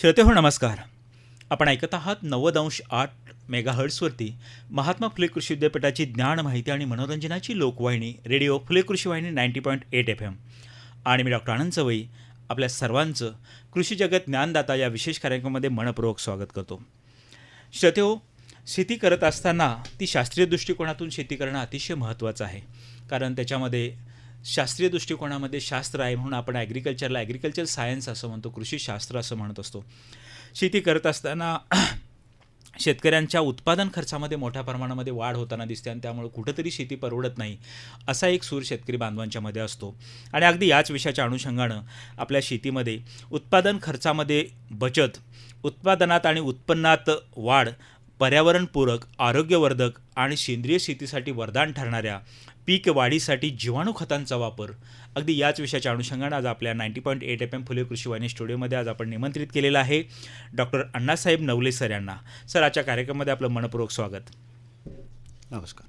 श्रोते हो नमस्कार. आपण ऐकत आहात नव्वद अंश आठ मेगाहर्ट्सवरती महात्मा फुले कृषी विद्यापीठाची ज्ञान माहिती आणि मनोरंजनाची लोकवाहिनी रेडिओ फुले कृषी वाहिनी ninety point eight F M आणि मी डॉक्टर आनंद सवई आपल्या सर्वांचं कृषी जगत ज्ञानदाता या विशेष कार्यक्रमामध्ये मनपूर्वक स्वागत करतो. श्रोते हो शेती करत असताना ती शास्त्रीय दृष्टिकोनातून शेती करणं अतिशय महत्त्वाचं आहे. कारण त्याच्यामध्ये शास्त्रीय दृष्टिकोनामध्ये शास्त्र आहे म्हणून आपण ॲग्रिकल्चरला ॲग्रिकल्चर सायन्स असं म्हणतो कृषीशास्त्र असं म्हणत असतो. शेती करत असताना शेतकऱ्यांच्या उत्पादन खर्चामध्ये मोठ्या प्रमाणामध्ये वाढ होताना दिसते आणि त्यामुळे कुठंतरी शेती परवडत नाही असा एक सूर शेतकरी बांधवांच्या मध्ये असतो. आणि अगदी याच विषयाच्या अनुषंगानं आपल्या शेतीमध्ये उत्पादन खर्चामध्ये बचत उत्पादनात आणि उत्पन्नात वाढ पर्यावरणपूरक आरोग्यवर्धक आणि सेंद्रिय शेतीसाठी वरदान ठरणाऱ्या पीक वाढीसाठी जीवाणू खतांचा वापर. अगदी याच विषयाच्या अनुषंगानं आज आपल्या ninety point eight F M Phule कृषी वाहिनी स्टुडिओमध्ये आज आपण निमंत्रित केलेलं आहे डॉक्टर अण्णासाहेब नवले सर यांना. सर आजच्या कार्यक्रमामध्ये आपलं मनपूर्वक स्वागत. नमस्कार.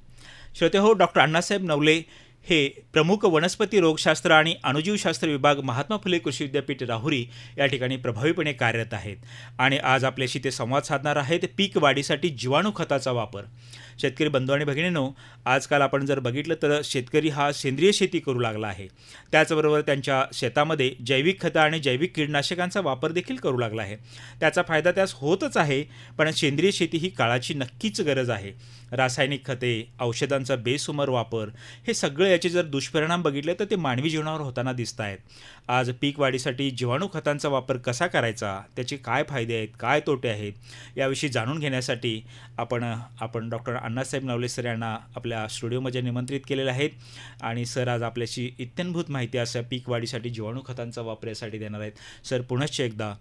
श्रोते हो डॉक्टर अण्णासाहेब नवले हे प्रमुख वनस्पती रोगशास्त्र आणि अणुजीवशास्त्र विभाग महात्मा फुले कृषी विद्यापीठ राहुरी या ठिकाणी प्रभावीपणे कार्यरत आहेत. आणि आज आपल्याशी ते संवाद साधणार आहेत पीक वाढीसाठी जीवाणू खताचा वापर. शेतकरी बंधू आणि भगिनींनो आजकाल आपण जर बघितलं तर शेतकरी हा सेंद्रिय शेती करू लागला आहे. त्याचबरोबर त्यांच्या शेतामध्ये जैविक खतं आणि जैविक कीटनाशकांचा वापर देखील करू लागला आहे. त्याचा फायदा त्यास होतच आहे पण सेंद्रिय शेती ही काळाची नक्कीच गरज आहे. रासायनिक खते औषधांचा बेसुमार वापर हे सगळे याचे जर दुष्परिणाम बघितले तर ते मानवी जीवनावर होताना दिसत आहेत आज पीक वाढीसाठी जीवाणू खतांचा वापर कसा करायचा त्याचे काय फायदे आहेत काय तोटे आहेत याविषयी जाणून घेण्यासाठी आपण आपण डॉक्टर अण्णासाहेब नवले सर यांना आपल्या स्टुडिओमध्ये निमंत्रित केलेले आहेत. आणि सर आज आपल्याशी इत्यंभूत माहिती अशा पीक वाढीसाठी जीवाणू खतांचा वापर यासाठी देणार आहेत. सर पुनश्च एकदा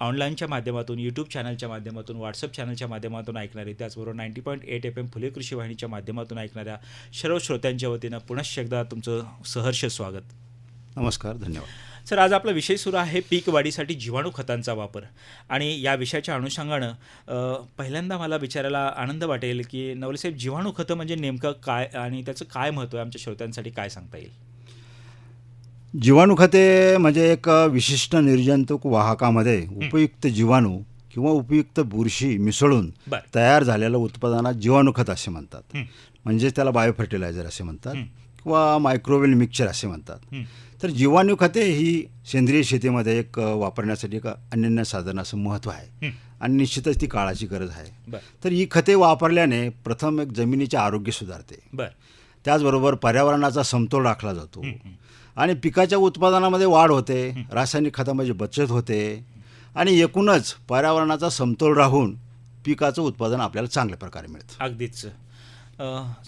ऑनलाईनच्या माध्यमातून यूट्यूब चॅनलच्या माध्यमातून व्हॉट्सअप चॅनलच्या माध्यमातून ऐकणारे त्याचबरोबर ninety point eight F M Phule कृषी वाहिनीच्या माध्यमातून ऐकणाऱ्या सर्व श्रोत्यांच्या वतीनं पुनश्च एकदा तुमचं सहर्ष स्वागत. नमस्कार धन्यवाद. सर आज आपला विषय सुरू आहे पीक वाढीसाठी जीवाणू खतांचा वापर. आणि या विषयाच्या अनुषंगानं पहिल्यांदा मला विचारायला आनंद वाटेल की नवलेसाहेब जीवाणू खतं म्हणजे नेमकं काय आणि त्याचं काय महत्त्व आहे? आमच्या श्रोत्यांसाठी काय सांगता येईल? जीवाणू खते म्हणजे एक विशिष्ट निर्जंतुक वाहकामध्ये उपयुक्त जीवाणू किंवा उपयुक्त बुरशी मिसळून तयार झालेलं उत्पादनात जीवाणू खत असे म्हणतात. म्हणजे त्याला बायोफर्टिलायझर असे म्हणतात. किंवा मायक्रोवेल मिक्सचर असे म्हणतात. तर जीवाणू खते ही सेंद्रिय शेतीमध्ये एक वापरण्यासाठी एक अनन्य साधन असं महत्त्व आहे. आणि निश्चितच ती काळाची गरज आहे तर ही खते वापरल्याने प्रथम एक जमिनीचे आरोग्य सुधारते बरं त्याचबरोबर पर्यावरणाचा समतोल राखला जातो. आणि पिकाच्या उत्पादनामध्ये वाढ होते रासायनिक खतामध्ये बचत होते आणि एकूणच पर्यावरणाचा समतोल राहून पिकाचं उत्पादन आपल्याला चांगल्या प्रकारे मिळतं. अगदीच.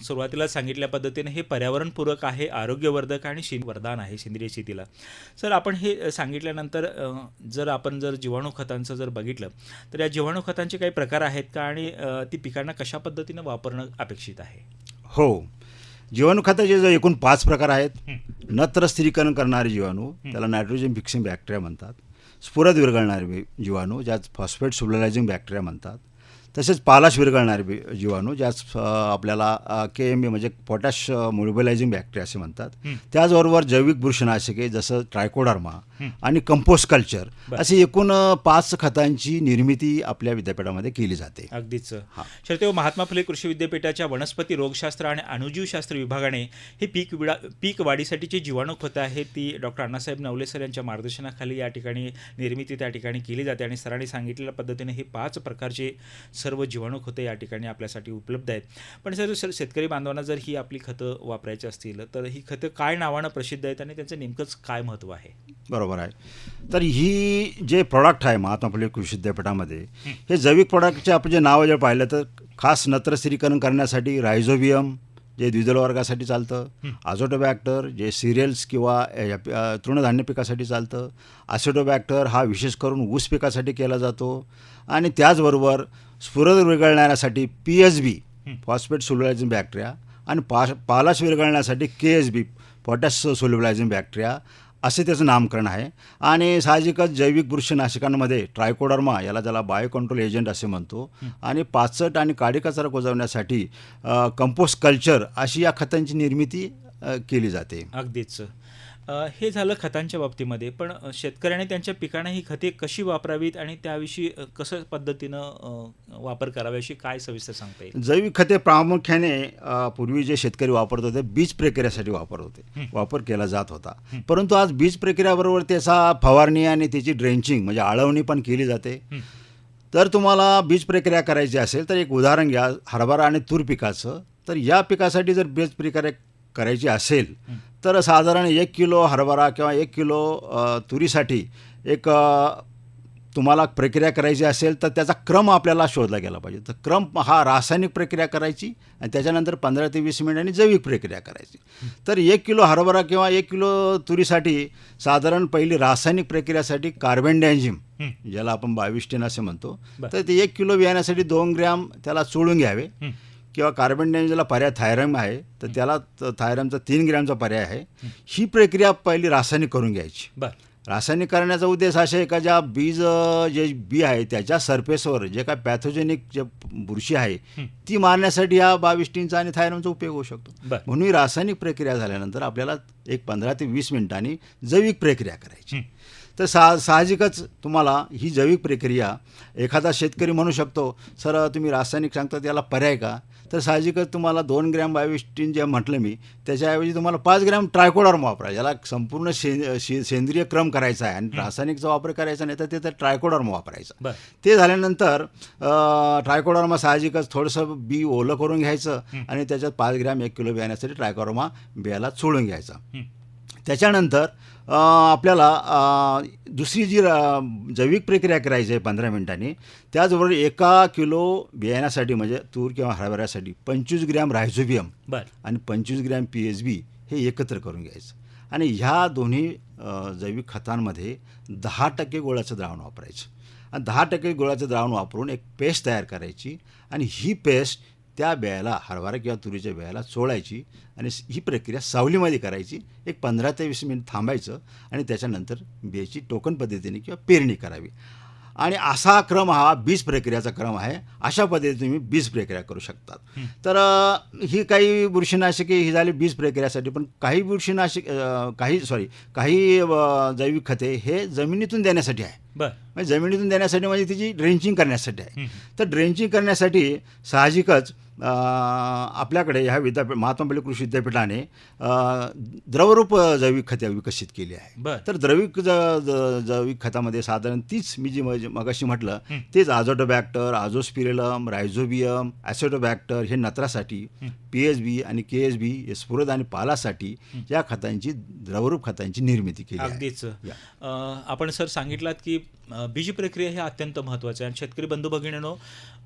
सुरुवातीला सांगितल्या पद्धतीने हे पर्यावरणपूरक आहे आरोग्यवर्धक आणि शेती वरदान आहे सेंद्रिय शेतीला. सर आपण हे सांगितल्यानंतर जर आपण जर जीवाणू खतांचं जर बघितलं तर या जीवाणू खतांचे काही प्रकार आहेत का? आणि ती पिकांना कशा पद्धतीनं वापरणं अपेक्षित आहे? हो. जीवाणू खताचे जे एकूण पाच प्रकार आहेत. नत्र स्थिरीकरण करणारे जीवाणू त्याला नायट्रोजन फिक्सिंग बॅक्टेरिया म्हणतात. स्फुरद विरघळणारे जीवाणू ज्यात फॉस्फेट सुबलायझिंग बॅक्टेरिया म्हणतात. तसेच पालाश विरघळणारे बी- जीवाणू ज्यात अ, आपल्याला के एम बी म्हणजे पोटॅश मोबिलायझिंग बॅक्टेरिया असे म्हणतात हं. त्याचबरोबर जैविक बुरशीनाशके जसं ट्रायकोडर्मा हं. आणि कंपोस्ट कल्चर. अशी एकूण पाच खतांची निर्मिती आपल्या विद्यापीठामध्ये केली जाते अगदीच हा. श्रोते महात्मा फुले कृषी विद्यापीठाच्या वनस्पती रोगशास्त्र आणि अणुजीवशास्त्र विभागाने ही पीक विडा पीक वाढीसाठीची जीवाणू खतं आहेत ती डॉक्टर अण्णासाहेब नवले सर यांच्या मार्गदर्शनाखाली या ठिकाणी निर्मिती त्या ठिकाणी केली जाते आणि सरांनी सांगितलेल्या पद्धतीने हे पाच प्रकारचे सर्व जीवाणू खतं या ठिकाणी आपल्यासाठी उपलब्ध आहेत. पण सर सर शेतकरी बांधवांना जर ही आपली खतं वापरायची असतील तर ही खतं काय नावानं प्रसिद्ध आहेत आणि त्यांचं नेमकंच काय महत्त्व आहे? बरोबर आहे. तर ही जे प्रॉडक्ट आहे महात्मा कृषी विद्यापीठामध्ये हे जैविक प्रॉडक्टचे आपण जे नाव जर पाहिलं तर खास नत्र स्थिरीकरण करण्यासाठी रायझोबियम जे द्विदल वर्गासाठी चालतं आझोटोबॅक्टर जे सिरियल्स किंवा तृणधान्य पिकासाठी चालतं ॲसिडोबॅक्टर हा विशेष करून ऊस पिकासाठी केला जातो. आणि त्याचबरोबर स्फुरद विरघळण्यासाठी P H B phosphate solubilizing bacteria आणि पा पालाश विरघळण्यासाठी K S B potash solubilizing bacteria असे त्याचं नामकरण आहे. आणि साहजिकच जैविक बुरशीनाशिकांमध्ये ट्रायकोडर्मा याला ज्याला बायोकंट्रोल एजंट असे म्हणतो. आणि पाचट आणि काडी कचरा कुजवण्यासाठी कंपोस्ट कल्चर अशी या खतांची निर्मिती केली जाते. अगदीच. हे झालं खतांच्या बाबतीमध्ये पण शेतकऱ्याने त्यांच्या पिकांना ही खते कशी वापरावीत आणि त्याविषयी कसं पद्धतीनं वापर करावा याविषयी काय सविस्तर सांगता येईल? जैविक खते प्रामुख्याने पूर्वी जे शेतकरी वापरत होते बीज प्रक्रियेसाठी वापरत होते. वापर केला जात होता. परंतु आज बीज प्रक्रियाबरोबर त्याचा फवारणी आणि त्याची ड्रेंचिंग म्हणजे आळवणी पण केली जाते. तर तुम्हाला बीज प्रक्रिया करायची असेल तर एक उदाहरण घ्या हरभरा आणि तूर पिकाचं. तर या पिकासाठी जर बीज प्रक्रिया करायची असेल तर साधारण एक किलो हरभरा किंवा एक किलो तुरीसाठी एक तुम्हाला प्रक्रिया करायची असेल तर त्याचा क्रम आपल्याला शोधला गेला पाहिजे. तर क्रम हा रासायनिक प्रक्रिया करायची आणि त्याच्यानंतर पंधरा ते वीस मिनिटांनी जैविक प्रक्रिया करायची. तर एक किलो हरभरा किंवा एक किलो तुरीसाठी साधारण पहिली रासायनिक प्रक्रियासाठी कार्बन डायझिम ज्याला आपण बावीस टेन असे म्हणतो. तर ते एक किलो बियाण्यासाठी दोन ग्रॅम त्याला चोळून घ्यावे. किंवा कार्बन डायझिमला पर्याय थायरम आहे तर त्याला थायरमचा तीन ग्रॅमचा पर्याय आहे. ही प्रक्रिया पहिली रासायनिक करून घ्यायची. रासायनिक करण्याचा उद्देश असा आहे का ज्या बीज जे बी आहे त्याच्या सरफेसवर जे काय पॅथोजेनिक जे बुरशी आहे ती मारण्यासाठी हा बावीस टीनचा आणि थायरमचा उपयोग होऊ शकतो. म्हणून ही रासायनिक प्रक्रिया झाल्यानंतर आपल्याला एक पंधरा ते वीस मिनिटांनी जैविक प्रक्रिया करायची. तर सा साहजिकच तुम्हाला ही जैविक प्रक्रिया एखादा शेतकरी म्हणू शकतो सर तुम्ही रासायनिक सांगता त्याला पर्याय का? तर साहजिकच तुम्हाला दोन ग्रॅम बायोस्टीन जे म्हटलं मी त्याच्याऐवजी तुम्हाला पाच ग्रॅम ट्रायकोडर्म वापरा ज्याला संपूर्ण शे शे- सेंद्रिय क्रम करायचा आहे आणि रासायनिकचा वापर करायचा नाही तर ते तर ट्रायकोडर्म वापरायचा. ते झाल्यानंतर ट्रायकोडर्मा साहजिकच थोडंसं बी ओलं करून घ्यायचं आणि त्याच्यात पाच ग्रॅम एक किलो बियाण्यासाठी ट्रायकोडर्मा बियाला चोळून घ्यायचा. त्याच्यानंतर आपल्याला दुसरी जी जैविक प्रक्रिया करायची आहे पंधरा मिनिटांनी त्याचबरोबर एका किलो बियाण्यासाठी म्हणजे तूर किंवा हरभऱ्यासाठी पंचवीस ग्रॅम रायझोबियम बरं. आणि पंचवीस ग्रॅम पी एच बी हे एकत्र करून घ्यायचं. आणि ह्या दोन्ही जैविक खतांमध्ये दहा टक्के गोळाचं द्रावण वापरायचं. आणि दहा टक्के गोळाचं द्रावण वापरून एक पेस्ट तयार करायची आणि ही पेस्ट त्या बियाला हरभरा किंवा तुरीच्या बियाला चोळायची आणि ही प्रक्रिया सावलीमध्ये करायची. एक पंधरा ते वीस मिनिट थांबायचं आणि त्याच्यानंतर बियाची टोकन पद्धतीने किंवा पेरणी करावी. आणि असा क्रम हा बीज प्रक्रियाचा क्रम आहे. अशा पद्धतीने तुम्ही बीज प्रक्रिया करू शकतात. तर ही काही बुरशीनाशके ही झाली बीज प्रक्रियासाठी पण काही बुरशीनाशक काही सॉरी काही जैविक खते हे जमिनीतून देण्यासाठी आहे. म्हणजे जमिनीतून देण्यासाठी म्हणजे तिची ड्रेंचिंग करण्यासाठी आहे. तर ड्रेंचिंग करण्यासाठी साहजिकच आपल्याकडे ह्या विद्यापीठ महात्मा फुले कृषी विद्यापीठाने द्रवरूप जैविक खते विकसित केली आहे. बरं. तर द्रविक जैविक खतामध्ये साधारण तीच मी जी मग- मगाशी म्हटलं तेच आझोटोबॅक्टर आझोस्पिरेलम रायझोबियम ॲसिडोबॅक्टर हे नत्रासाठी पी एच बी आणि के एस बी स्फुरद आणि पालासाठी या खतांची द्रवरूप खतांची निर्मिती केली आहे. अगदीच. आपण सर सांगितलात की बीज प्रक्रिया हे अत्यंत महत्त्वाचं आहे. आणि शेतकरी बंधू भगिनीनो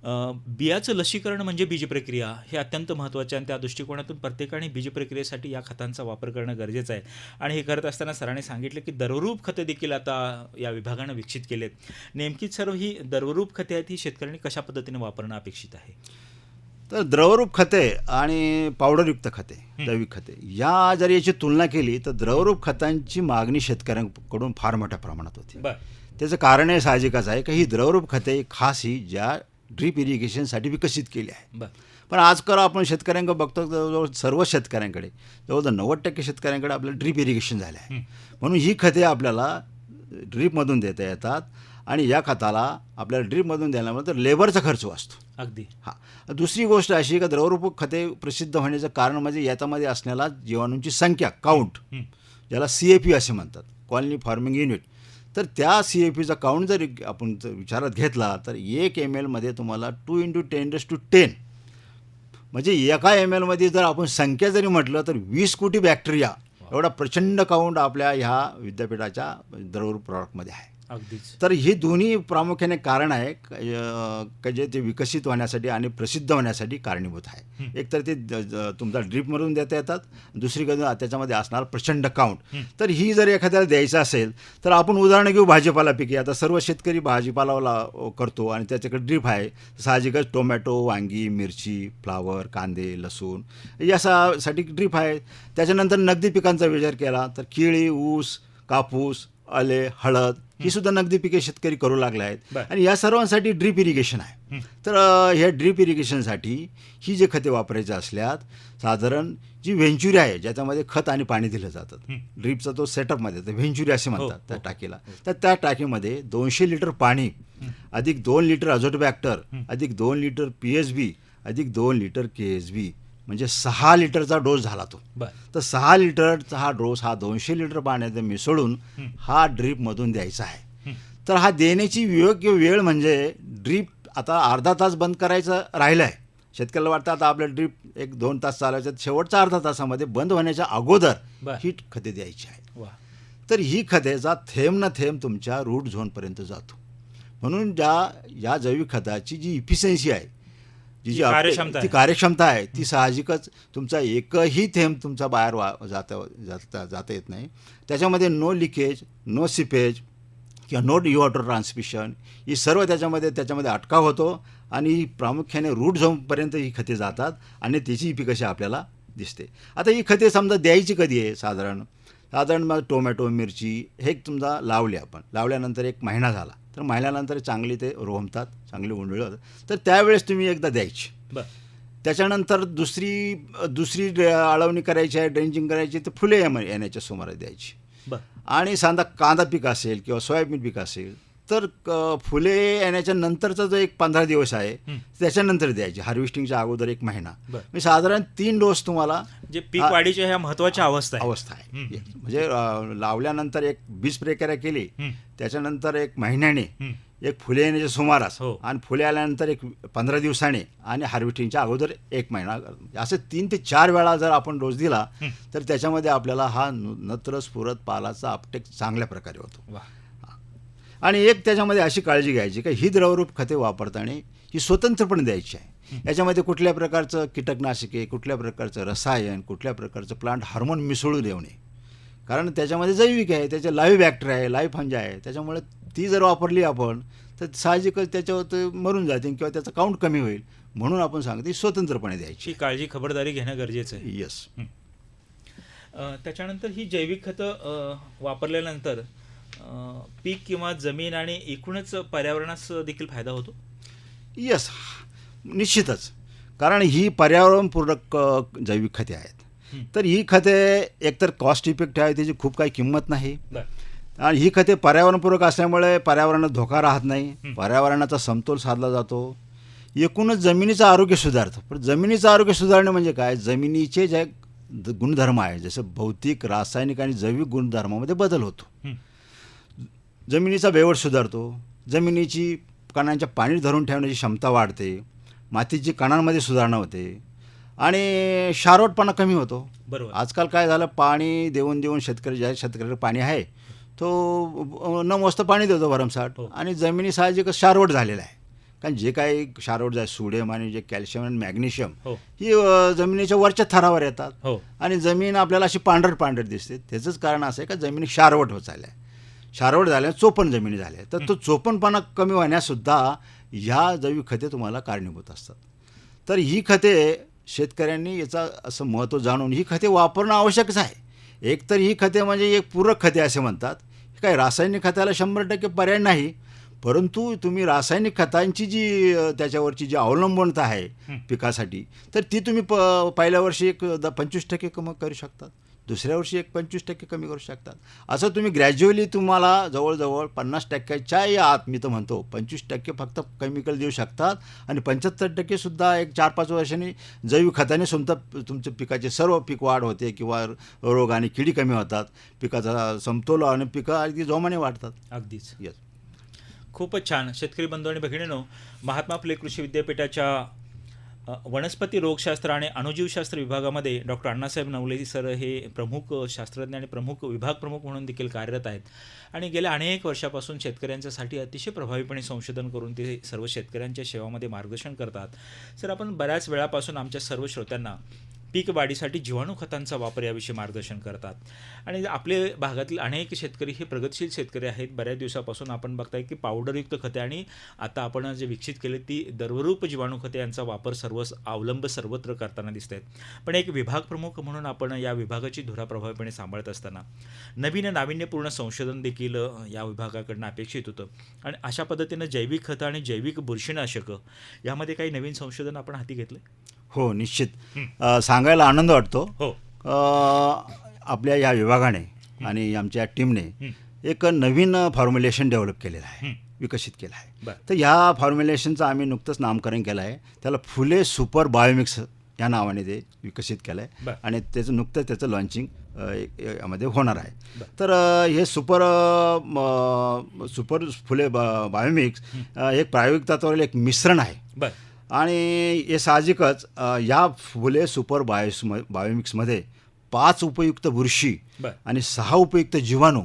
बियाचं लसीकरण म्हणजे बीज प्रक्रिया हे अत्यंत महत्त्वाचे आणि त्या दृष्टिकोनातून प्रत्येकाने बीज प्रक्रियेसाठी या खतांचा वापर करणं गरजेचं आहे. आणि हे करत असताना सरांनी सांगितलं की दरवरूप खतं देखील आता या विभागानं विकसित केलेत. नेमकीच सर्व ही दरवरूप खते आहेत ही शेतकऱ्यांनी कशा पद्धतीने वापरणं अपेक्षित आहे? तर द्रवरूप खते आणि पावडरयुक्त खते जैविक खते या जर याची तुलना केली तर द्रवरूप खतांची मागणी शेतकऱ्यांकडून फार मोठ्या प्रमाणात होती. त्याचं कारण हे साहजिकच आहे की ही द्रवरूप खते खास ही ज्या ड्रीप इरिगेशनसाठी विकसित केली आहे. बरं. पण आजकाल आपण शेतकऱ्यांकडे बघतो जवळजवळ सर्व शेतकऱ्यांकडे जवळजवळ नव्वद टक्के शेतकऱ्यांकडे आपलं ड्रीप इरिगेशन झालं आहे. म्हणून ही खते आपल्याला ड्रीपमधून देता येतात आणि या खताला आपल्याला ड्रीपमधून द्यायला तर लेबरचा खर्च वाचतो अगदी. हां. दुसरी गोष्ट अशी का द्रवरूप खते प्रसिद्ध होण्याचं कारण म्हणजे याच्यामध्ये असलेला जीवाणूंची संख्या काउंट ज्याला सी ए पी असे म्हणतात. कॉलनी फार्मिंग युनिट तर त्या सी ए पीचा काउंट जर आपण जर विचारात घेतला तर एक एम एलमध्ये तुम्हाला टू इंटू टेन डस टू टेन म्हणजे एका एम एलमध्ये जर आपण संख्या जरी म्हटलं तर वीस कोटी बॅक्टेरिया एवढा प्रचंड काउंट आपल्या ह्या विद्यापीठाच्या द्रवरूप प्रॉडक्टमध्ये आहे. अगदीच. तर ही दोन्ही प्रामुख्याने कारण आहे क- जे ते विकसित होण्यासाठी आणि प्रसिद्ध होण्यासाठी कारणीभूत आहे. एक तर ते तुमचा ड्रीपमधून देता येतात दुसरीकडे त्याच्यामध्ये असणार प्रचंड काउंट तर ही जर एखाद्याला द्यायचं असेल तर आपण उदाहरण घेऊ भाजीपाला पिके. आता सर्व शेतकरी भाजीपाला करतो आणि त्याच्याकडे ड्रीप आहे. साहजिकच टोमॅटो वांगी मिरची फ्लावर कांदे लसूण यासाठी ड्रीप आहे. त्याच्यानंतर नगदी पिकांचा विचार केला तर केळी ऊस कापूस आले हळद ही सुद्धा नगदी पिके शेतकरी करू लागले आहेत. आणि या सर्वांसाठी ड्रीप इरिगेशन आहे. तर ह्या ड्रीप इरिगेशनसाठी ही जे खते वापरायची असल्यात साधारण जी व्हेंचुरी आहे ज्याच्यामध्ये खत आणि पाणी दिलं जातं. ड्रीपचा तो सेटअपमध्ये तर व्हेंचुरी असे म्हणतात त्या टाकीला. तर त्या टाकीमध्ये दोनशे लिटर पाणी अधिक दोन लिटर अझोटबॅक्टर अधिक दोन लिटर पी एच बी अधिक दोन लिटर के एस बी म्हणजे सहा लिटरचा डोस झाला तो. तर सहा लिटरचा हा डोस हा दोनशे लिटर पाण्यात मिसळून हा ड्रीपमधून द्यायचा आहे. तर हा देण्याची योग्य वेळ म्हणजे ड्रीप आता अर्धा तास बंद करायचं राहिलं आहे शेतकऱ्याला वाटतं आता आपलं ड्रीप एक दोन तास चालायचं शेवटच्या अर्धा तासामध्ये बंद होण्याच्या अगोदर. ही खते द्यायची आहेत. वा. तर ही खतेचा थेंब ना थेंब तुमच्या रूट झोनपर्यंत जातो. म्हणून ज्या या जैविक खताची जी इफिशियन्सी आहे जी जी कार्यक्षमता ती. कार्यक्षमता आहे ती साहजिकच तुमचा एकही थेंब तुमचा बाहेर वा जाता जाता जाता येत नाही. त्याच्यामध्ये नो लिकेज नो सिपेज किंवा नो डी वॉटर ट्रान्समिशन ही सर्व त्याच्यामध्ये त्याच्यामध्ये अटकाव होतो आणि प्रामुख्याने रूट झोनपर्यंत ही खते जातात आणि त्याची पी कशी आपल्याला दिसते. आता ही खते समजा द्यायची कधी आहे साधारण? साधारण मग टोमॅटो मिरची हे समजा लावले आपण. लावल्यानंतर एक महिना झाला. तर महिन्यानंतर चांगली ते रोमतात चांगली उंडळत. तर त्यावेळेस तुम्ही एकदा द्यायची. बरं. त्याच्यानंतर दुसरी दुसरी आळवणी करायची आहे ड्रेंचिंग करायची तर फुले येण्याच्या सुमारास द्यायची. आणि साधा कांदा पीक असेल किंवा सोयाबीन पीक असेल तर फुले येण्याच्या नंतरचा जो एक पंधरा दिवस आहे. त्याच्यानंतर द्यायची हार्वेस्टिंगच्या अगोदर एक महिना. म्हणजे साधारण तीन डोस तुम्हाला जे पीक वाढीच्या ह्या महत्त्वाच्या अवस्था अवस्था आहे. म्हणजे लावल्यानंतर एक बीज प्रक्रिया केली. त्याच्यानंतर एक महिन्याने. एक फुले येण्याच्या सुमारास हो. आणि फुले आल्यानंतर एक पंधरा दिवसाने आणि हार्वेस्टिंगच्या अगोदर एक महिना असं तीन ते चार वेळा जर आपण डोस दिला. तर त्याच्यामध्ये आपल्याला हा नत्र स्फुरत पालाचा अपटेक चांगल्या प्रकारे होतो आणि एक त्याच्यामध्ये अशी काळजी घ्यायची की ही द्रवरूप खते वापरताना ही स्वतंत्रपणे द्यायची आहे. याच्यामध्ये कुठल्या प्रकारचं कीटकनाशके कुठल्या प्रकारचं रसायन कुठल्या प्रकारचं प्लांट हार्मोन मिसळू देऊ नये. कारण त्याच्यामध्ये जैविक आहे त्याचे लाईव्ह बॅक्टेरिया आहे लाईव्ह फंजा आहे. त्याच्यामुळे ती जर वापरली आपण तर साहजिकच त्याच्यावर ते मरून जातील किंवा त्याचं काउंट कमी होईल. म्हणून आपण सांगतो स्वतंत्रपणे द्यायची. ही काळजी खबरदारी घेणं गरजेचं आहे. येस त्याच्यानंतर ही जैविक खतं वापरल्यानंतर पीक किंवा जमीन आणि एकूणच पर्यावरणास देखील फायदा होतो? येस निश्चितच. कारण ही पर्यावरणपूरक जैविक खते आहेत. तर ही खते एकतर कॉस्ट इफेक्ट आहे त्याची खूप काही किंमत नाही. आणि ही खते पर्यावरणपूरक असल्यामुळे पर्यावरणात धोका राहत नाही. पर्यावरणाचा समतोल साधला जातो. एकूणच जमिनीचं आरोग्य सुधारतं. पण जमिनीचं आरोग्य सुधारणे म्हणजे काय? जमिनीचे जे गुणधर्म आहे जसं भौतिक रासायनिक आणि जैविक गुणधर्मामध्ये बदल होतो. जमिनीचा बेवट सुधारतो. जमिनीची कणांच्या पाणी धरून ठेवण्याची क्षमता वाढते. मातीची कणांमध्ये सुधारणा होते. आणि क्षारवटपणा कमी होतो. बरोबर. आजकाल काय झालं? पाणी देऊन देऊन शेतकरी ज्या शेतकऱ्याला पाणी आहे तो न मोजतं पाणी देतो भरमसाठ. हो. आणि जमिनी साहजिकच क्षारवट झालेला आहे. कारण जे काही क्षारवट आहे सोडियम आणि जे कॅल्शियम आणि मॅग्नेशियम हो. ही जमिनीच्या वरच्या थरावर येतात. हो. आणि जमीन आपल्याला अशी पांढरट पांढरट दिसते. त्याचंच कारण असं आहे का? जमिनी क्षारवट होत चालल्या क्षारवट झाल्या चोपण जमिनी झाल्या. तर तो चोपणपणा कमी होण्यासुद्धा ह्या जैविक खते तुम्हाला कारणीभूत असतात. तर ही खते शेतकऱ्यांनी याचा असं महत्त्व जाणून ही खते वापरणं आवश्यकच आहे. एक तर ही खते म्हणजे एक पूरक खते असे म्हणतात. काय रासायनिक खताला शंभर टक्के पर्याय नाही. परंतु तुम्ही रासायनिक खतांची जी त्याच्यावरची जी अवलंबनता आहे. पिकासाठी तर ती तुम्ही प पहिल्या वर्षी एक द पंचवीस टक्के कमी करू शकतात. दुसऱ्या वर्षी एक पंचवीस टक्के कमी करू शकतात. असं तुम्ही ग्रॅज्युअली तुम्हाला जवळजवळ पन्नास टक्क्याच्या या आत मी तर म्हणतो पंचवीस टक्के फक्त केमिकल देऊ शकतात. आणि पंच्याहत्तर टक्केसुद्धा एक चार पाच वर्षांनी जैविक खताने तुमचं तुमच्या पिकाचे सर्व पीक वाढ होते किंवा रोग आणि किडी कमी होतात. पिकाचा समतोल आणि पिकं अगदी जोमाने वाढतात. अगदीच. येस खूपच छान. शेतकरी बंधू आणि भगिनीनो महात्मा फुले कृषी विद्यापीठाच्या वनस्पती रोगशास्त्र आणि अणुजीवशास्त्र विभागामध्ये डॉक्टर अण्णासाहेब नवले सर हे प्रमुख शास्त्रज्ञ आणि प्रमुख विभाग प्रमुख म्हणून देखील कार्यरत आहेत. आणि गेल्या अनेक वर्षापासून शेतकऱ्यांच्यासाठी अतिशय प्रभावीपणे संशोधन करून ते सर्व शेतकऱ्यांच्या सेवामध्ये मार्गदर्शन करतात. सर आपण बऱ्याच वेळापासून आमच्या सर्व श्रोत्यांना पीक वाढीसाठी जीवाणू खतांचा वापर याविषयी मार्गदर्शन करतात. आणि आपले भागातील अनेक शेतकरी हे प्रगतशील शेतकरी आहेत. बऱ्याच दिवसापासून आपण बघताय की पावडरयुक्त खते आणि आता आपण जे विकसित केले ती दर्वरूप जीवाणू खते यांचा वापर सर्व अवलंब सर्वत्र करताना दिसत आहेत पण एक विभाग प्रमुख म्हणून आपण या विभागाची धुरा प्रभावीपणे सांभाळत असताना नवीन नाविन्यपूर्ण संशोधन देखील या विभागाकडनं अपेक्षित होतं. आणि अशा पद्धतीनं जैविक खतं आणि जैविक बुरशीनाशकं यामध्ये काही नवीन संशोधन आपण हाती घेतलं हो निश्चित. सांगायला आनंद वाटतो. हो. आपल्या या विभागाने आणि आमच्या टीमने. एक नवीन फॉर्म्युलेशन डेव्हलप केलेलं आहे. विकसित केलं आहे. तर ह्या फॉर्म्युलेशनचं आम्ही नुकतंच नामकरण केलं आहे. त्याला फुले सुपर बायोमिक्स या नावाने ते विकसित केलं आहे. आणि त्याचं नुकतंच त्याचं लॉन्चिंग यामध्ये होणार आहे. तर हे सुपर सुपर फुले बा बायोमिक्स एक प्रायोगिक तत्वावरील एक मिश्रण आहे. आणि हे साहजिकच या फुले सुपर बायोस बायोमिक्समध्ये पाच उपयुक्त बुरशी बरं. आणि सहा उपयुक्त जीवाणू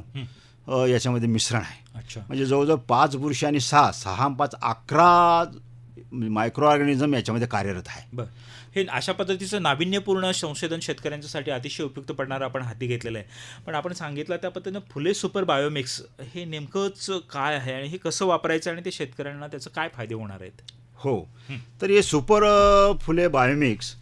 याच्यामध्ये मिश्रण आहे. अच्छा. म्हणजे जवळजवळ पाच बुरशी आणि सहा सहा पाच अकरा मायक्रो ऑर्गॅनिझम याच्यामध्ये कार्यरत आहे. बरं. हे अशा पद्धतीचं नाविन्यपूर्ण संशोधन शेतकऱ्यांच्यासाठी अतिशय उपयुक्त पडणारं आपण हाती घेतलेलं आहे. पण आपण सांगितलं त्या पद्धतीनं फुले सुपर बायोमिक्स हे नेमकंच काय आहे आणि हे कसं वापरायचं आणि ते शेतकऱ्यांना त्याचं काय फायदे होणार आहेत? हो. तर हे super Phule biomix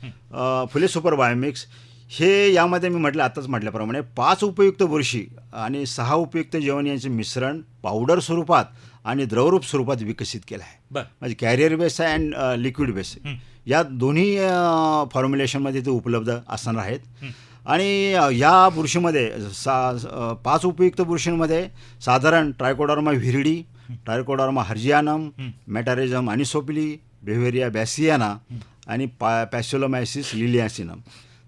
Phule super biomix हे यामध्ये मी म्हटलं आताच म्हटल्याप्रमाणे पाच उपयुक्त बुरशी आणि सहा उपयुक्त जेवण यांचे मिश्रण पावडर स्वरूपात आणि द्रवरूप स्वरूपात विकसित केलं आहे म्हणजे कॅरियर बेस आहे अँड लिक्विड बेस. या दोन्ही फॉर्म्युलेशनमध्ये ते उपलब्ध असणार आहेत. आणि या बुरशीमध्ये सा पाच उपयुक्त बुरशींमध्ये साधारण ट्रायकोडॉर्मा व्हिरिडी ट्रायकोडॉर्मा हर्जियानम. मॅटारिझम अनिसोपिली बेव्हेरिया बॅसियाना आणि पा पॅसिओलोमॅसिस लिलियासिनम.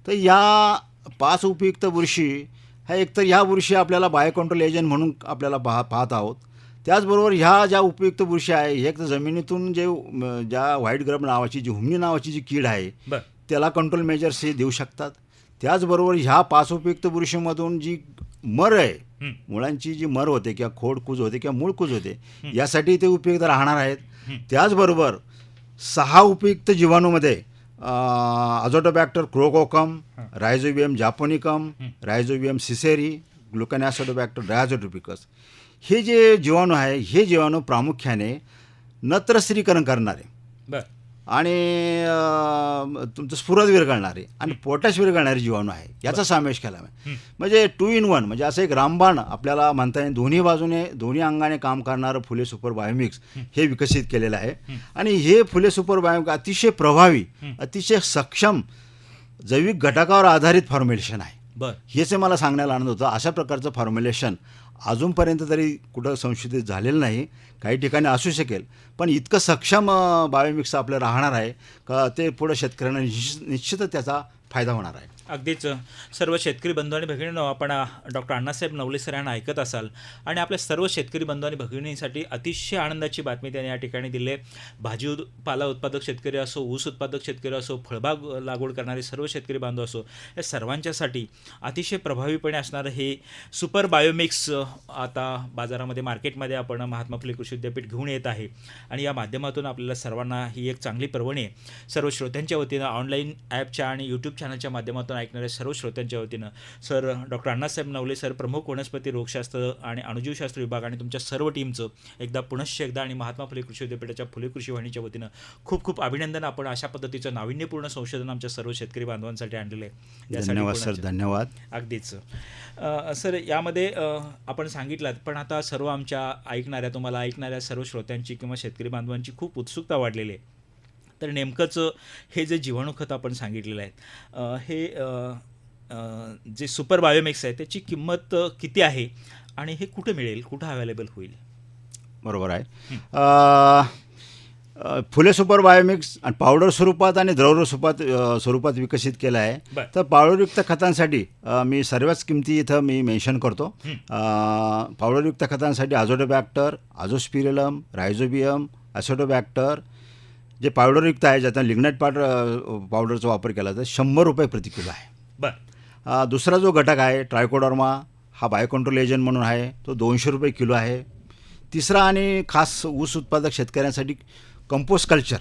तर या पाच उपयुक्त बुरशी ह्या एकतर ह्या बुरशी आपल्याला बायोकंट्रोल एजंट म्हणून आपल्याला पाह पाहत आहोत. त्याचबरोबर ह्या ज्या उपयुक्त बुरशी आहे हे एक तर जमिनीतून जे ज्या व्हाईट ग्रब नावाची जी हुमणी नावाची जी कीड आहे त्याला कंट्रोल मेजर्स हे देऊ शकतात. त्याचबरोबर ह्या पाच उपयुक्त बुरशीमधून जी मर आहे. मुळांची जी मर होते किंवा खोड कूज होते किंवा मूळ कूज होते यासाठी ते उपयुक्त राहणार आहेत. त्याचबरोबर सहा उपयुक्त जीवाणूमध्ये azotobacter chroococcum rhizobium japonicum rhizobium ciceri gluconacetobacter diazotrophicus हे जे जीवाणू आहे हे जीवाणू प्रामुख्याने नत्रस्त्रीकरण करणारे. आणि तुमचं स्फुरद विरघळणारे आणि पोटॅश विरघळणारे जीवाणू आहे. याचा समावेश केला आहे. म्हणजे टू इन वन म्हणजे असं एक रामबाण आपल्याला म्हणता येईल दोन्ही बाजूने दोन्ही अंगाने काम करणारं फुले सुपर बायोमिक्स हे विकसित केलेलं आहे. आणि हे फुले सुपर बायोमिक्स अतिशय प्रभावी अतिशय सक्षम जैविक घटकावर आधारित फॉर्म्युलेशन आहे. बरं. हेच मला सांगण्याला आनंद होता. अशा प्रकारचं फॉर्म्युलेशन अजूनपर्यंत तरी कुठं संशोधित झालेलं नाही. काही ठिकाणी असू शकेल. पण इतकं सक्षम बायोमिक्स आपलं राहणार आहे का ते पुढं शेतकऱ्यांना निश्चित निश्चितच त्याचा फायदा होणार आहे. अगदीच सर्व शेतकरी बंधू आणि भगिनींनो आपण डॉक्टर अण्णासाहेब नवले सर यांना ऐकत असाल आणि आपल्या सर्व शेतकरी बंधू आणि भगिनींसाठी अतिशय आनंदाची बातमी त्यांनी या ठिकाणी दिली आहे. भाजी पाला उत्पादक शेतकरी असो ऊस उत्पादक शेतकरी असो फळबाग लागवड करणारे सर्व शेतकरी बांधव असो या सर्वांच्यासाठी अतिशय प्रभावीपणे असणारं हे सुपर बायोमिक्स आता बाजारामध्ये मार्केटमध्ये आपण महात्मा फुले कृषी विद्यापीठ घेऊन येत आहे. आणि या माध्यमातून आपल्याला सर्वांना ही एक चांगली पर्वणी आहे. सर्व श्रोत्यांच्या वतीनं ऑनलाईन ॲपच्या आणि यूट्यूब चॅनलच्या माध्यमातून ऐकणाऱ्या सर्व श्रोत्यांच्या वतीनं sir doctor Annasaheb Navale sir प्रमुख वनस्पती रोगशास्त्र आणि अणुजीवशास्त्र विभाग आणि तुमच्या सर्व टीमचं एकदा पुनश्च एकदा आणि महात्मा फुले कृषी विद्यापीठाच्या फुले कृषी वाहिनीच्या वतीनं खूप खूप अभिनंदन. आपण अशा पद्धतीचं नाविन्यपूर्ण संशोधन आमच्या सर्व शेतकरी बांधवांसाठी आणलेलं आहे. धन्यवाद सर. धन्यवाद. अगदीच. सर यामध्ये आपण सांगितलं पण आता सर्व आमच्या ऐकणाऱ्या तुम्हाला ऐकणाऱ्या सर्व श्रोत्यांची किंवा शेतकरी बांधवांची खूप उत्सुकता वाढलेली आहे. तर नेमकंच हे जे जीवाणू खत आपण सांगितलेलं आहे हे जे सुपर बायोमिक्स आहे त्याची किंमत किती आहे आणि हे कुठं मिळेल कुठं अवेलेबल होईल? बरोबर आहे. फुले सुपर बायोमिक्स आणि पावडर स्वरूपात आणि द्रव स्वरूपात स्वरूपात विकसित केलं आहे. तर पावडरयुक्त खतांसाठी मी सर्वच किमती इथं मी मेन्शन करतो. पावडरयुक्त खतांसाठी आझोटोबॅक्टर आझोस्पिरिलम रायझोबियम ॲसोटोबॅक्टर जे पावडरयुक्त आहे ज्याचा लिग्नाईट पावडर पावडरचा वापर केला तर शंभर रुपये प्रति किलो आहे. बरं. दुसरा जो घटक आहे ट्रायकोडॉर्मा हा बायोकंट्रोल एजंट म्हणून आहे तो दोनशे रुपये किलो आहे. तिसरा आणि खास ऊस उत्पादक शेतकऱ्यांसाठी कंपोस्ट कल्चर.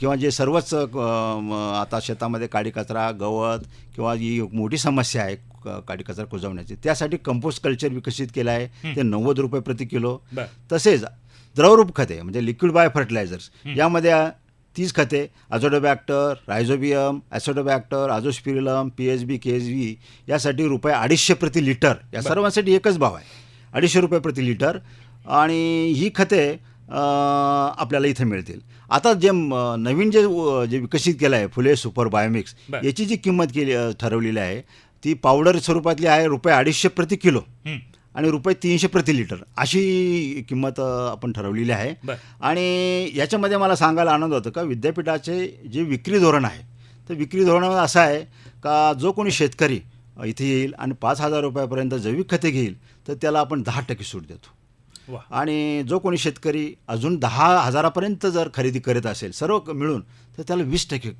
किंवा जे सर्वच आता शेतामध्ये काडी कचरा गवत किंवा ही मोठी समस्या आहे क- काडी कचरा कुजवण्याची. त्यासाठी कंपोस्ट कल्चर विकसित केलं आहे. ते नव्वद रुपये प्रति किलो. तसेच द्रवरूप खते म्हणजे लिक्विड बाय फर्टिलायझर्स यामध्ये तीस खते azotobacter rhizobium azotobacter azospirillum P H B K H B यासाठी रुपये अडीचशे प्रति लिटर या सर्वांसाठी एकच भाव आहे. अडीचशे रुपये प्रति लिटर आणि ही खते आपल्याला इथे मिळतील. आता जे नवीन जे जे विकसित केलं आहे फुले सुपर बायोमिक्स. याची जी किंमत केली ठरवलेली आहे ती पावडर स्वरूपातली आहे रुपये अडीचशे प्रति किलो. आणि रुपये तीनशे प्रति लिटर अशी किंमत आपण ठरवलेली आहे. आणि याच्यामध्ये मला सांगायला आनंद होतो का विद्यापीठाचे जे विक्री धोरण आहे तर विक्री धोरण असं आहे का जो कोणी शेतकरी इथे येईल आणि पाच हजार रुपयापर्यंत जैविक खते घेईल तर त्याला आपण दहा टक्के सूट देतो. आणि जो कोणी शेतकरी अजून दहा हजारापर्यंत जर खरेदी करत असेल सर्व मिळून तर त्याला वीस टक्के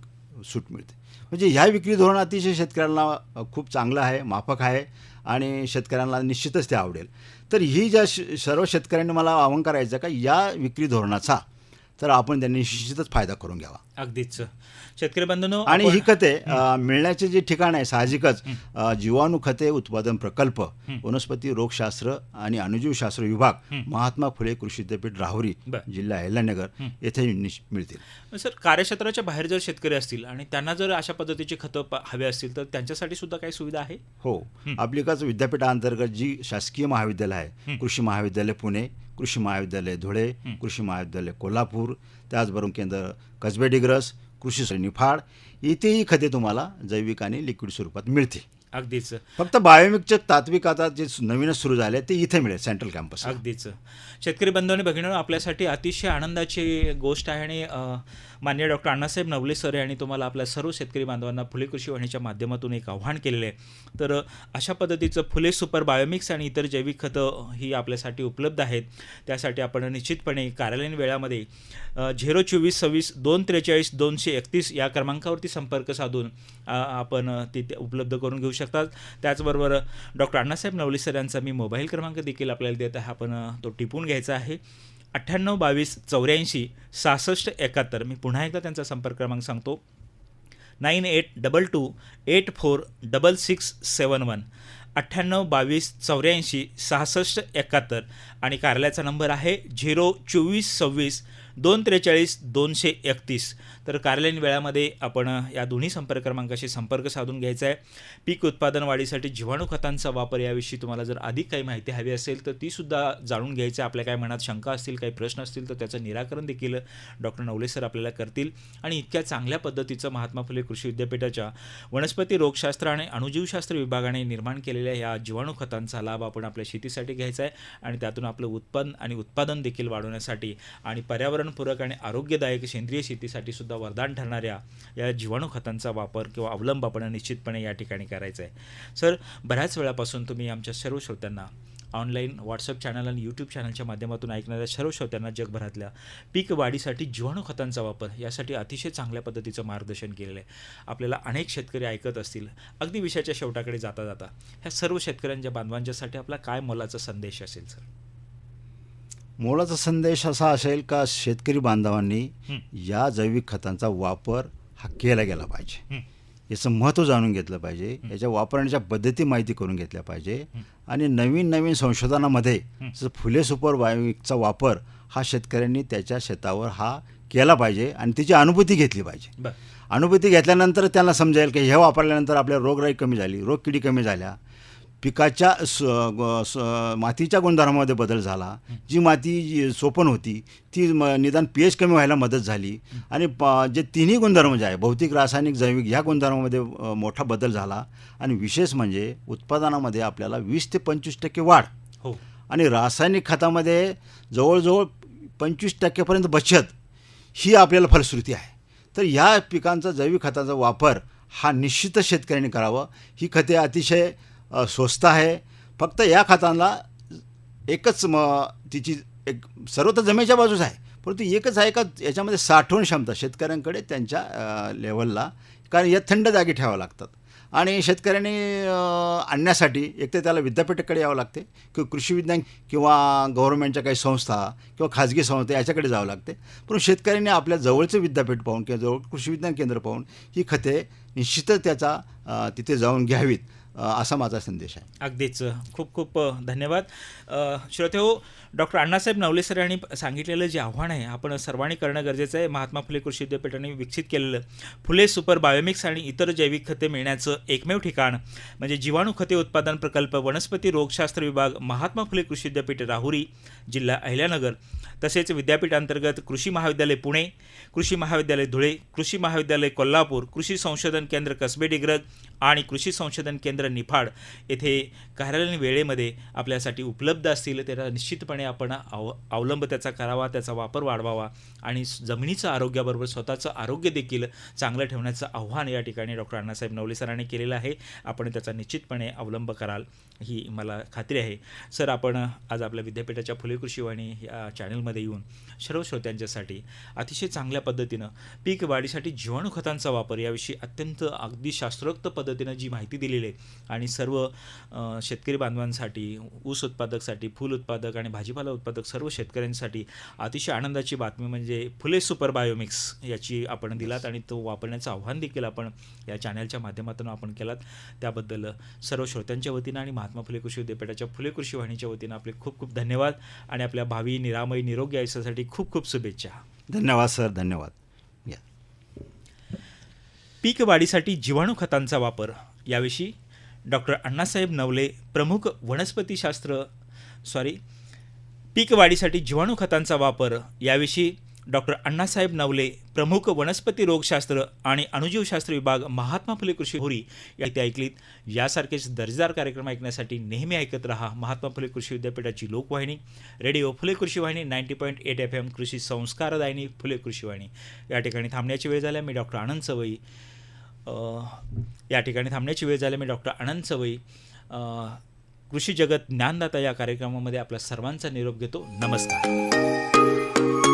सूट मिळते. म्हणजे ह्या विक्री धोरण अतिशय शेतकऱ्यांना खूप चांगलं आहे माफक आहे. आणि शेतकऱ्यांना निश्चितच ते आवडेल. तर ही ज्या श सर्व शेतकऱ्यांनी मला आवाहन करायचं का या विक्री धोरणाचा तर आपण त्यांनी निश्चितच फायदा करून घ्यावा. अगदीच. शेतकरी बंधूंनो आणि ही खते मिळण्याचे जे ठिकाण आहे साहजिकच जीवाणू खते उत्पादन प्रकल्प वनस्पती रोगशास्त्र आणि अणुजीवशास्त्र विभाग महात्मा फुले कृषी विद्यापीठ राहुरी. जिल्हा अहिल्यानगर येथे मिळतील. सर कार्यक्षेत्राच्या बाहेर जर शेतकरी असतील आणि त्यांना जर अशा पद्धतीची खतं हवी असतील तर त्यांच्यासाठी सुद्धा काही सुविधा आहे? हो. आपली काच विद्यापीठाअंतर्गत जी शासकीय महाविद्यालय आहे कृषी महाविद्यालय पुणे कृषी महाविद्यालय धुळे कृषी महाविद्यालय कोल्हापूर त्याचबरोबर केंद्र कसबे डिग्रस कृषी निफाड इथेही खते तुम्हाला जैविक आणि लिक्विड स्वरूपात मिळतील. अगदीच. फक्त बायोमिकचे तात्विक आता जे नवीनच सुरू झाले ते इथे मिळेल सेंट्रल कॅम्पस अगदीच. शेतकरी बंधूंनी भगिनी आपल्यासाठी अतिशय आनंदाची गोष्ट आहे आणि अ, माननीय डॉक्टर अण्णासाहेब नवले सर यांनी तुम्हाला आपल्या सर्व शेतकरी बांधवांना फुले कृषी वाहिनीच्या माध्यमातून एक आव्हान केलेलं आहे. तर अशा पद्धतीचं फुले सुपर बायोमिक्स आणि इतर जैविक खतं ही आपल्यासाठी उपलब्ध आहेत. त्यासाठी आपण निश्चितपणे कार्यालयीन वेळामध्ये झिरो चोवीस सव्वीस दोन त्रेचाळीस दोनशे एकतीस या क्रमांकावरती संपर्क साधून आपण तिथे उपलब्ध करून घेऊ शकतात. त्याचबरोबर डॉक्टर अण्णासाहेब नवली सर यांचा मी मोबाईल क्रमांक देखील आपल्याला देत आहे. आपण तो टिपून घ्यायचा आहे. अठ्ठ्याण्णव बावीस चौऱ्याऐंशी सहासष्ट एकाहत्तर. मी पुन्हा एकदा त्यांचा संपर्क क्रमांक सांगतो. Nine eight double two eight four double six seven one. अठ्ठ्याण्णव बावीस चौऱ्याऐंशी सहासष्ट एकाहत्तर. आणि कार्यालयाचा नंबर आहे झिरो चोवीस सव्वीस दोन त्रेचाळीस दोनशे एकतीस. तर कार्यालयीन वेळामध्ये आपण या दोन्ही संपर्क क्रमांकाशी संपर्क साधून घ्यायचा आहे. पीक उत्पादन वाढीसाठी जीवाणू खतांचा वापर याविषयी तुम्हाला जर अधिक काही माहिती हवी असेल तर तीसुद्धा जाणून घ्यायचं आहे. आपल्या काय मनात शंका असतील काही प्रश्न असतील तर त्याचं निराकरण देखील डॉक्टर नवले सर आपल्याला करतील. आणि इतक्या चांगल्या पद्धतीचं महात्मा फुले कृषी विद्यापीठाच्या वनस्पती रोगशास्त्र आणि अणुजीवशास्त्र विभागाने निर्माण केलेल्या या जीवाणू खतांचा लाभ आपण आपल्या शेतीसाठी घ्यायचा आहे. आणि त्यातून आपलं उत्पन्न आणि उत्पादन देखील वाढवण्यासाठी आणि पर्यावरण पर्यावरणपूरक आणि आरोग्यदायक सेंद्रिय शेतीसाठी सुद्धा वरदान ठरणाऱ्या या जीवाणू खतांचा वापर किंवा अवलंब आपण निश्चितपणे या ठिकाणी करायचा आहे. सर बऱ्याच वेळापासून तुम्ही आमच्या सर्व श्रोत्यांना ऑनलाईन व्हॉट्सअप चॅनल आणि यूट्यूब चॅनलच्या माध्यमातून ऐकणाऱ्या सर्व श्रोत्यांना जगभरातल्या पीक वाढीसाठी जीवाणू खतांचा वापर यासाठी अतिशय चांगल्या पद्धतीचं मार्गदर्शन केलेलं आहे. आपल्याला अनेक शेतकरी ऐकत असतील अगदी विषयाच्या शेवटाकडे जाता जाता ह्या सर्व शेतकऱ्यांच्या बांधवांच्यासाठी आपला काय मोलाचा संदेश असेल सर? मोलाचा संदेश असा असेल का शेतकरी बांधवांनी. या जैविक खतांचा वापर हा केला गेला पाहिजे. याचं महत्त्व जाणून घेतलं पाहिजे. याच्या वापरण्याच्या पद्धती माहिती करून घेतल्या पाहिजे. आणि नवीन नवीन संशोधनामध्ये जसं फुले सुपर बायोमिकचा वापर हा शेतकऱ्यांनी त्याच्या शेतावर हा केला पाहिजे आणि त्याची अनुभूती घेतली पाहिजे. अनुभूती घेतल्यानंतर त्यांना समजेल की हे वापरल्यानंतर आपल्या रोगराई कमी झाली रोगकिडी कमी झाल्या. पिकाच्या स स- मातीच्या गुणधर्मामध्ये बदल झाला. जी माती जी सोपन होती ती म निदान पी एच कमी व्हायला मदत झाली. आणि प जे तिन्ही गुणधर्म जे आहे भौतिक रासायनिक जैविक ह्या गुणधर्मामध्ये मोठा बदल झाला. आणि विशेष म्हणजे उत्पादनामध्ये आपल्याला वीस ते पंचवीस टक्के वाढ. हो. आणि रासायनिक खतामध्ये जवळजवळ पंचवीस टक्क्यापर्यंत बचत ही आपल्याला फलश्रुती आहे. तर ह्या पिकांचा जैविक खताचा वापर हा निश्चितच शेतकऱ्यांनी करावं. ही खते अतिशय स्वस्त आहे. फक्त या खतांना एकच म तिची एक सर्व तर जमेच्या बाजूच आहे. परंतु एकच आहे का याच्यामध्ये साठवण क्षमता शेतकऱ्यांकडे त्यांच्या लेवलला कारण या थंड जागी ठेवावं लागतात. आणि शेतकऱ्यांनी आणण्यासाठी एक तर त्याला विद्यापीठाकडे यावं लागते किंवा कृषी विज्ञान किंवा गव्हर्नमेंटच्या काही संस्था किंवा खाजगी संस्था याच्याकडे जावं लागते. पण शेतकऱ्यांनी आपल्या जवळचं विद्यापीठ पाहून किंवा जवळ कृषी विज्ञान केंद्र पाहून ही खते निश्चितच त्याचा तिथे जाऊन घ्यावीत. असा माझा संदेश आहे. अगदीच. खूप खूप धन्यवाद. श्रोते हो डॉक्टर अण्णासाहेब नवले सर यांनी सांगितलेलं जे आव्हान आहे आपण सर्वांनी करणं गरजेचं आहे. महात्मा फुले कृषी विद्यापीठाने विकसित केलेलं फुले सुपर बायोमिक्स आणि इतर जैविक खते मिळण्याचं एकमेव ठिकाण म्हणजे जीवाणू खते उत्पादन प्रकल्प वनस्पती रोगशास्त्र विभाग महात्मा फुले कृषी विद्यापीठ राहुरी जिल्हा अहिल्यानगर तसेच विद्यापीठ अंतर्गत कृषी महाविद्यालय पुणे कृषी महाविद्यालय धुळे कृषी महाविद्यालय कोल्हापूर कृषी संशोधन केंद्र कसबे डिग्रज आणि कृषी संशोधन केंद्र निफाड येथे कार्यालयीन वेळेमध्ये आपल्यासाठी उपलब्ध असतील त्याला निश्चितपणे आपण आव अवलंब त्याचा करावा त्याचा वापर वाढवावा आणि जमिनीचं आरोग्याबरोबर स्वतःचं आरोग्य देखील चांगलं ठेवण्याचं आव्हान या ठिकाणी डॉक्टर अण्णासाहेब नवले सरांनी केलेलं आहे. आपण त्याचा निश्चितपणे अवलंब कराल ही मला खात्री आहे. सर आपण आज आपल्या विद्यापीठाच्या फुले कृषीवाणी या चॅनलमध्ये येऊन सर्व श्रोत्यांच्यासाठी अतिशय चांगल्या पद्धतीनं पीक वाढीसाठी जीवाणू खतांचा वापर याविषयी अत्यंत अगदी शास्त्रोक्त पद्धतीनं जी माहिती दिलेली आहे. आणि सर्व शेतकरी बांधवांसाठी ऊस उत्पादकसाठी फूल उत्पादक आणि भाजीपाला उत्पादक सर्व शेतकऱ्यांसाठी अतिशय आनंदाची बातमी म्हणजे फुले सुपर बायोमिक्स याची आपण दिलात आणि तो वापरण्याचं आव्हान देखील आपण या चॅनलच्या माध्यमातून आपण केलात. त्याबद्दल सर्व श्रोत्यांच्या वतीनं आणि महात्मा फुले कृषी विद्यापीठाच्या फुले कृषी वाहिनीच्या वतीनं आपले खूप खूप धन्यवाद आणि आपल्या भावी निरामय निरोगी आयुष्यासाठी खूप खूप शुभेच्छा. धन्यवाद सर. धन्यवाद. पीक वाढीसाठी जीवाणू खतांचा वापर. याविषयी डॉक्टर अण्णासाहेब नवले प्रमुख वनस्पतीशास्त्र सॉरी पीक वाढीसाठी जीवाणू खतांचा वापर. याविषयी डॉक्टर अण्णासाहेब नवले प्रमुख वनस्पती रोगशास्त्र आणि अणुजीवशास्त्र विभाग महात्मा फुले कृषी होरी या ते ऐकलीत. यासारखेच दर्जेदार कार्यक्रम ऐकण्यासाठी नेहमी ऐकत रहा महात्मा फुले कृषी विद्यापीठाची लोकवाहिनी रेडिओ फुले कृषी वाहिनी ninety point eight F M कृषी संस्कारदायिनी फुले कृषी वाहिनी. या ठिकाणी थांबण्याची वेळ झाल्या मी डॉक्टर आनंद सवई या ठिकाणी थांबण्याची वेळ झाली. मी डॉक्टर आनंद सवई कृषी जगत ज्ञानदाता या कार्यक्रमामध्ये आपल्या सर्वांचा निरोप घेतो. नमस्कार.